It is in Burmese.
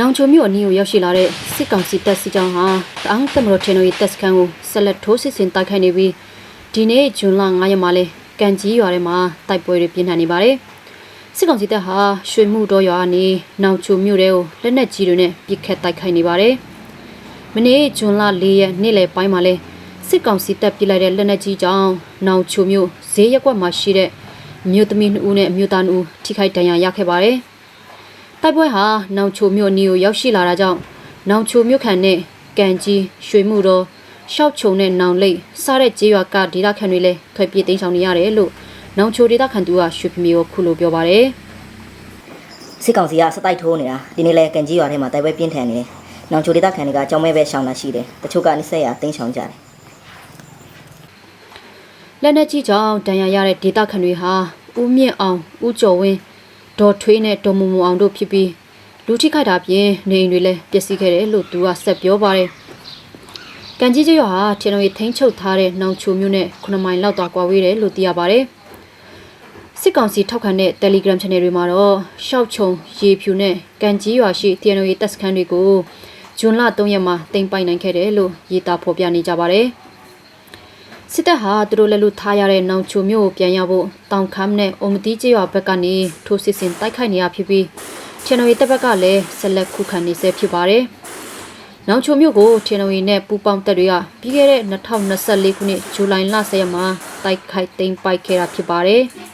နောင်ချိုမြို့အနီးကိုရောက်ရှိလာတဲ့စစ်ကောင်စီတပ်စီကြောင်းဟာတအောင်းသမရထေနိုရီတပ်စခန်းကိုဆက်လက်ထိုးစစ်ဆင်တိုက်ခိုက်နေပြီးဒီနေ့ဇွန်လ9ရက်မှာလဲကန်ကြီးရွာထဲမှာတိုက်ပွဲတွေပြင်းထန်နေပါတယ်။စစ်ကောင်စီတပ်ဟာရွှေမှုတော်ရွာကနေနောင်ချိုမြို့ထဲကိုလက်နက်ကြီးတွေနဲ့ပစ်ခတ်တိုက်ခိုက်နေပါတယ်။မနေ့ဇွန်လ4ရက်နေ့လယ်ပိုင်းမှာလဲစစ်ကောင်စီတပ်ပစ်လိုက်တဲ့လက်နက်ကြီးကြောင့်နောင်ချိုမြို့ဈေးရက်ကွက်မှာရှိတဲ့မြို့သမီး2ဦးနဲ့မြို့သား2ဦးထိခိုက်ဒဏ်ရာရခဲ့ပါတယ်။ တိုက်ပွဲဟာနောင်ချိုမြို့နီကိုရောက်ရှိလာတာကြောင့်နောင်ချိုမြို့ခံနဲ့ကန်ကြီးရွှေမှုတော်ရှောက်ချုံနဲ့နောင်လိတ်စားတဲ့ကြေးရွာကဒေသခံတွေလည်းထွက်ပြေးတိမ်းရှောင်နေရတယ်လို့နောင်ချိုဒေသခံတူကရွှေဖမီကိုခုလိုပြောပါတယ်စစ်ကောင်စီကစတိုက်ထိုးနေတာဒီနေ့လဲကန်ကြီးရွာထဲမှာတိုက်ပွဲပြင်းထန်နေတယ်။နောင်ချိုဒေသခံတွေကကြောင်မဲပဲရှောင်လာရှိတယ်။တချို့ကနိဆက်ရတင်းရှောင်ကြတယ်လက်နက်ကြီးကြောင့်တန်ရာရတဲ့ဒေသခံတွေဟာဦးမြင့်အောင်ဦးကျော်ဝင်း ဒေါ်ထွေးနဲ့ဒေါ်မူမူအောင်တို့ဖြစ်ပြီးလူထိခိုက်တာပြင်နေအိမ်တွေလည်းပျက်စီးခဲ့တယ်လို့သူကဆက်ပြောပါတယ်။ကန်ကြီးကျွော်ဟာထေနရီထိန်းချုပ်ထားတဲ့နောင်ချိုမျိုးနဲ့9မိုင်လောက်သွားကွာဝေးတယ်လို့သိရပါတယ်။စစ်ကောင်စီထောက်ခံတဲ့ Telegram Channel တွေမှာတော့ရှောက်ချုံရေဖြူနဲ့ကန်ကြီးရွာရှိထေနရီတပ်စခန်းတွေကိုဇွန်လ3ရက်မှာတင်ပိုင်နိုင်ခဲ့တယ်လို့ရေးသားဖော်ပြနေကြပါတယ်။ စစ်တပ်ဟာသူတို့လက်လူထားရတဲ့နောင်ချိုမျိုးကိုပြန်ရဖို့တောင်ခမ်းနဲ့အုံမတီးကျေးရွာဘက်ကနေထိုးစစ်ဆင်တိုက်ခိုက်နေရဖြစ်ပြီးချန်နယ်ရီတပ်ဘက်ကလည်းဆက်လက်ခုခံနေဆဲဖြစ်ပါတယ်။နောင်ချိုမျိုးကိုချန်နယ်ရီနဲ့ပူပေါင်းတပ်တွေကပြီးခဲ့တဲ့2024ခုနှစ်ဇူလိုင်လ10ရက်မှာတိုက်ခိုက်သိမ်းပိုက်ခဲ့တာဖြစ်ပါတယ်။